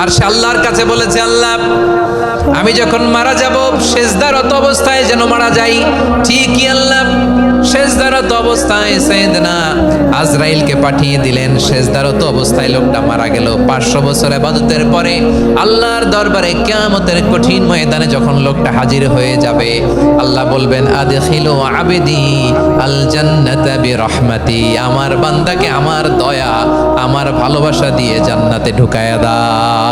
আর সে আল্লাহর কাছে বলেছে, আল্লাহ, আমি যখন মারা যাব, শেষদারত অবস্থায় যেন মারা যাই, ঠিকই আল্লাহ, শেষদারত অবস্থায় সৈয়দনা আজরাইলকে পাঠিয়ে দিলেন। শেষদারত অবস্থায় লোকটা মারা গেল। পাঁচশো বছর আবাদতের পরে আল্লাহর দরবারে কিয়ামতের কঠিন ময়দানে যখন লোকটা হাজির হয়ে যাবে, আল্লাহ বলবেন, আদখিলু আবেদি আল জান্নাতা বিরহমাতি, আমার বান্দাকে আমার দয়া, আমার ভালোবাসা দিয়ে জান্নাতে ঢুকায়া দাও।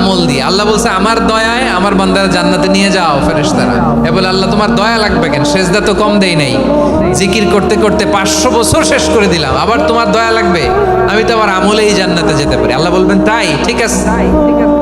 আমল দিয়ে। আল্লাহ বলছে, আমার দয়ায় আমার বান্দারা জান্নাতে নিয়ে যাও ফেরেশতারা। এ বলে, আল্লাহ, তোমার দয়া লাগবে কেন? সেজদা তো কম দেই নাই। জিকির করতে করতে পাঁচশো বছর শেষ করে দিলাম। আবার তোমার দয়া লাগবে? আমি তো আমার আমলেই জান্নাতে যেতে পারি। আল্লাহ বলবেন, তাই, ঠিক আছে।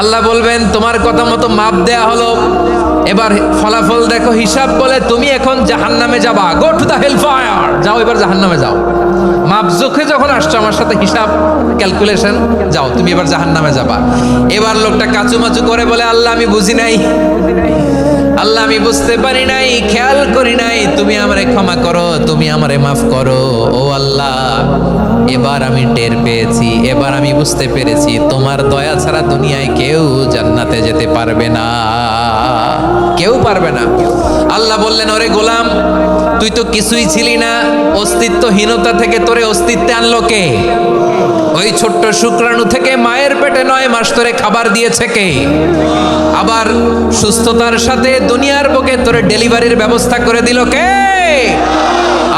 আল্লাহ বলবেন, তোমার কথা মতো মাপ দেয়া হলো। এবার ফলাফল দেখো, হিসাব বলে তুমি এখন জাহান্নামে যাবা। গো টু দা হেল যাও, এবার জাহান্নামে যাও। মাপ চোখে যখন আসছো, আমার সাথে হিসাব ক্যালকুলেশন যাও, তুমি এবার জাহান্নামে যাবা। এবার লোকটা কাচুমাচু করে বলে, আল্লাহ, আমি বুঝি নাই। আল্লাহ, আমি বুঝতে পারি নাই, খেয়াল করি নাই, তুমি আমারে ক্ষমা করো, তুমি আমারে মাফ করো। ও আল্লাহ, এবার আমি টের পেয়েছি, এবার আমি বুঝতে পেরেছি, তোমার দয়া ছাড়া দুনিয়ায় কেউ জান্নাতে যেতে পারবে না। কেউ পারবে না। আল্লাহ বললেন, ওরে গোলাম, তুই তো কিছুই ছিলি না। অস্তিত্বহীনতা থেকে তোরে অস্তিত্বে আনলো কে? ওই ছোট্ট শুক্রাণু থেকে মায়ের পেটে নয় মাস তোরে খাবার দিয়েছে কে? আবার সুস্থতার সাথে দুনিয়ার বুকে তোরে ডেলিভারির ব্যবস্থা করে দিল কে?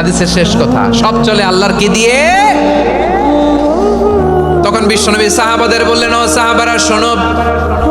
হাদিসের শেষ কথা। সব চলে আল্লাহর কি দিয়ে? তখন বিশ্বনবী সাহাবাদের বললেন, ও সাহাবারা, শোনো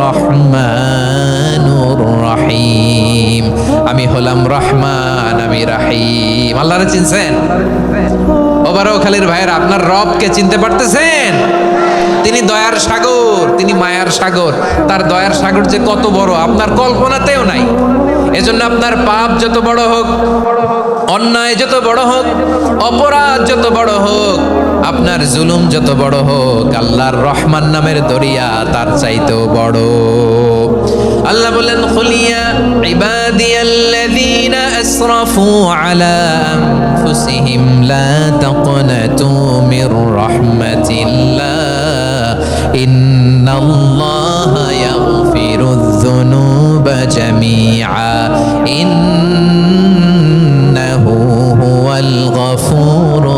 রহমানুর রহিম আমি হলাম রহমান, আমি রাহিম। আল্লাহরে চিনছেন? ওবারও খালির ভাইয়ের, আপনার রবকে চিনতে পারতেছেন? তিনি দয়ার সাগর, তিনি মায়ার সাগর। তার দয়ার সাগর যে কত বড়, আপনার কল্পনাতেও নাই। এজন্য আপনার পাপ যত বড় হোক, অন্যায় যত বড় হোক, অপরাধ যত বড় হোক আপনার জুলুম যত বড় হোক, আল্লাহর রহমান নামের দরিয়া তার চাইতেও বড়। আল্লাহ বলেন খুলিয়া ইবাদিয়াল্লাযীনা হুয়াল গফুরুর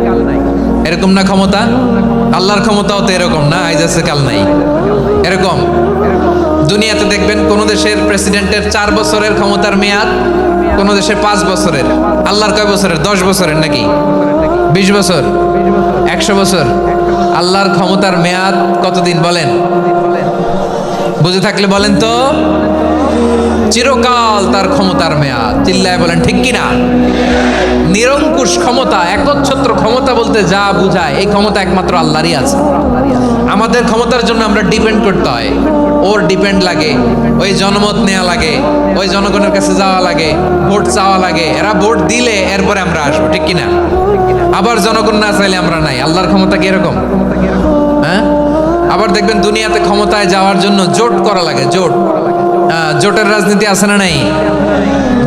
এরকম না ক্ষমতা? আল্লাহর ক্ষমতাও তো এরকম না, আইজ আছে কাল নাই। এরকম। দুনিয়াতে দেখবেন কোন দেশের প্রেসিডেন্টের চার বছরের ক্ষমতার মেয়াদ, কোন দেশের পাঁচ বছরের। আল্লাহর কয় বছরের? দশ বছরের নাকি? বিশ বছর? একশো বছর? আল্লাহর ক্ষমতার মেয়াদ কতদিন বলেন? বুঝে থাকলে বলেন তো। চিরকাল তার ক্ষমতার মেয়াদ। চিল্লায় বলেন, ঠিক কিনা নিরঙ্কুশ ক্ষমতা, একচ্ছত্র ক্ষমতা বলতে যা বুঝায়, এই ক্ষমতা একমাত্র আল্লাহরই আছে। আমাদের ক্ষমতার জন্য আমরা ডিপেন্ড করতে হয়। ওর ডিপেন্ড লাগে, ওই জনমত নেওয়া লাগে, ওই জনগণের কাছে যাওয়া লাগে, ভোট চাওয়া লাগে। এরা ভোট দিলে এরপরে আমরা আসব, ঠিক কিনা আবার জনগণ না চাইলে আমরা নাই। আল্লাহর ক্ষমতা কি এরকম? হ্যাঁ? আবার দেখবেন দুনিয়াতে ক্ষমতায় যাওয়ার জন্য জোট করা লাগে, জোট। জোটের রাজনীতি আছে না নাই?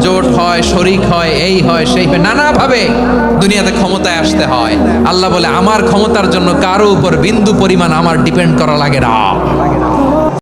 জোট হয়, শরিক হয়, এই হয়, সেই হয়, নানাভাবে দুনিয়াতে ক্ষমতায় আসতে হয়। আল্লাহ বলে, আমার ক্ষমতার জন্য কারও উপর বিন্দু পরিমাণ আমার ডিপেন্ড করা লাগে না।